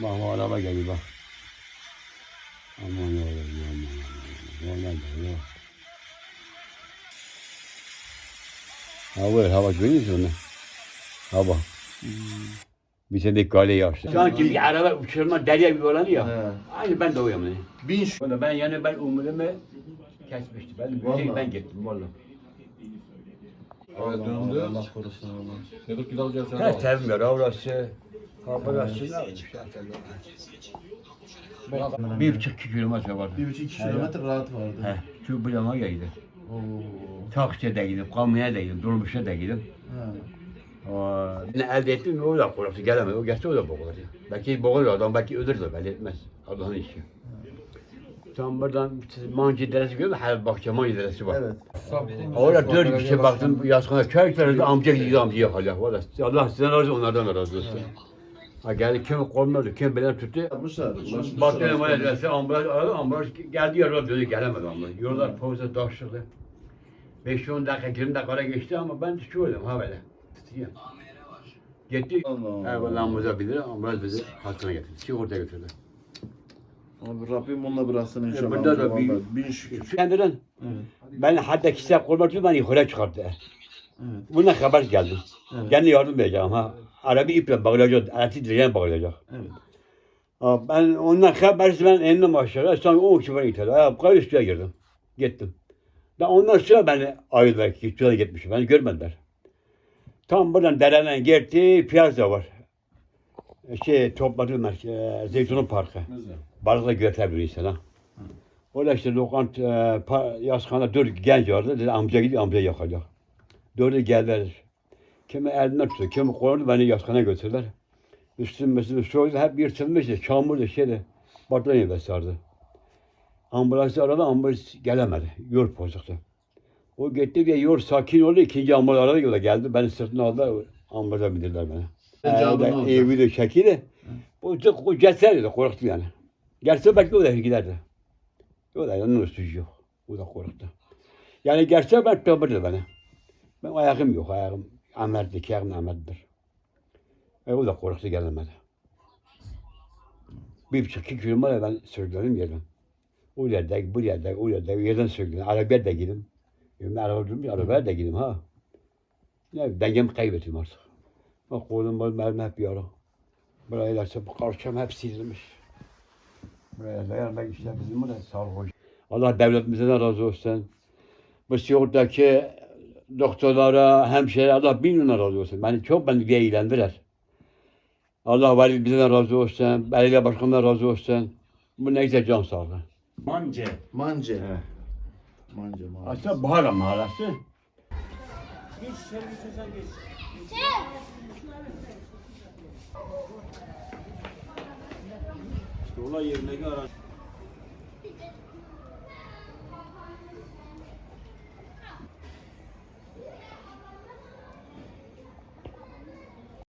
Bak bu araba geliyor bak. Aman yavrum aman aman. Oynar da yok. Hava, hava görüyor musun onu? Hava. Bir tane de kale yaşlı. Sanki bir araba uçurma derya gibi olan ya. He. Aynı ben de o yani. Bin şu. Ben yani ben umudumu kesmiştim. Ben, Vallahi. ben gittim valla. Evet döndü. Allah korusun Allah. Dedik ki dalacağız sen Her sevmiyor orası. Burası da bir buçuk iki kilometre var. Bir buçuk iki kilometre rahat vardı. He, şu geldim. Oo. Taksiye de gidip, kamyona da gidip, dolmuşa da gidip. Aa, Ne elde ettim o da korktu gelemedi. O gelse o da boğulur. Belki boğulur adam belki ölür de belli etmez. Allah'ın işi. Tam buradan Mancı Deresi görüyor musun? Her bahçe Mancı Deresi var. Evet. Orada dört kişi baktım yaskına köy tarafında amca gidiyor amcaya hala. Valla Allah sizden razı onlardan da razı olsun. Ha geldi kim korkmadı, kim belen tuttu. Yapmışlar. Baktım emanet ederse ambulans aradı, ambulans geldi yarıda döndü gelemedi ambulans. Yollar poğaça taşladı. 5-10 dakika, 20 dakika geçti ama ben düşüyordum ha böyle. Tutuyorum. Gitti. Allah Allah. Evet, ambulansa bilir, ambulans bizi hastaneye getirdi. Sigorta götürdü. Abi Rabbim onunla bıraksın inşallah. bunda da bir- Vallahi Bin şükür. Kendinden Evet. ben hatta kişisel korkmadı beni yukarı çıkarttı. Evet. Bundan haber geldi. Evet. Kendi yardım edeceğim ha. Arabi iple bağlayacak, aleti direğe bağlayacak. Evet. Ha, ben ondan habersiz ben endim aşağıya. Sonra 10 kişi bana ithal. Ayakkabı üstüne girdim. Gittim. Da ondan sonra beni ayırdılar ki üstüne gitmişim. Beni görmediler. Tam buradan dereden gitti, piyaza var. Şey, topladı merkez, Zeytinun Parkı. Balıkla götürebilir insan ha. Orada işte lokant, e, pa, yazıkhane dört genç vardı. Dedi amca gidiyor, amca yakacak. Dördü geldiler. Kimi elinden tuttu, kimi kolunu beni yazıkhane götürdüler. Üstüm mesela soydu hep yırtılmıştı. Çamurdu şeydi. Battaniye de sardı. Ambulansı aradı ambulans gelemedi. Yol bozuktu. O gitti diye yol sakin oldu. ikinci ambulans aradı yola geldi. Beni sırtına aldı. Ambulansa bindirdiler beni. Cevabı ne oldu? Evi de şekili. Bu çok o cesedi de korktu yani. Gelse belki o da giderdi. O da yanının suçu yok. O da korktu. Yani gelse ben tutabilir beni. Ben ayağım yok. Ayağım ameldi. İki ayağım ameldir. E o da korktu gelemedi. Bir buçuk iki kilometre ben sürgüledim yerden. O yerde, bu yerde, o yerde, yerden sürgüledim. Arabaya da gidim. Yani araba durmuş, arabaya da gidim ha. Ne, dengemi kaybettim artık. Bak kolum mermi hep yara. Buraya da bu karşım hep sızılmış. Buraya dayanmak işte bizim burada sağlık Allah devletimizden razı olsun. Bu sigortadaki doktorlara, hemşire Allah bin lira razı olsun. Beni çok beni eğlendiler. Allah vali bizden razı olsun. Belediye başkanından razı olsun. Bu ne güzel can sağlığı. Mance. Mance. Evet. Mance mance. Aslında Bahara mahallesi. Olay yerindeki araç.